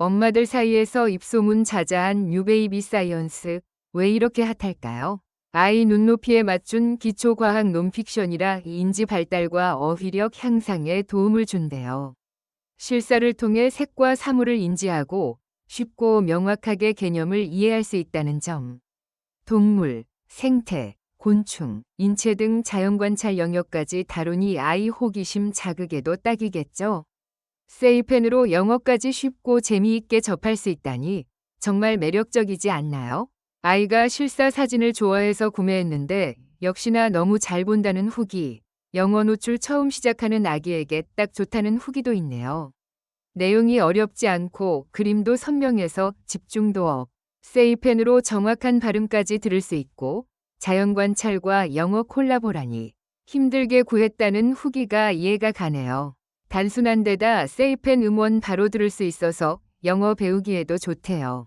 엄마들 사이에서 입소문 자자한 뉴베이비 사이언스 왜 이렇게 핫할까요? 아이 눈높이에 맞춘 기초과학 논픽션이라 인지 발달과 어휘력 향상에 도움을 준대요. 실사를 통해 색과 사물을 인지하고 쉽고 명확하게 개념을 이해할 수 있다는 점. 동물, 생태, 곤충, 인체 등 자연관찰 영역까지 다루니 아이 호기심 자극에도 딱이겠죠. 세이펜으로 영어까지 쉽고 재미있게 접할 수 있다니 정말 매력적이지 않나요? 아이가 실사 사진을 좋아해서 구매했는데 역시나 너무 잘 본다는 후기, 영어 노출 처음 시작하는 아기에게 딱 좋다는 후기도 있네요. 내용이 어렵지 않고 그림도 선명해서 집중도 업, 세이펜으로 정확한 발음까지 들을 수 있고 자연 관찰과 영어 콜라보라니 힘들게 구했다는 후기가 이해가 가네요. 단순한 데다 세이펜 음원 바로 들을 수 있어서 영어 배우기에도 좋대요.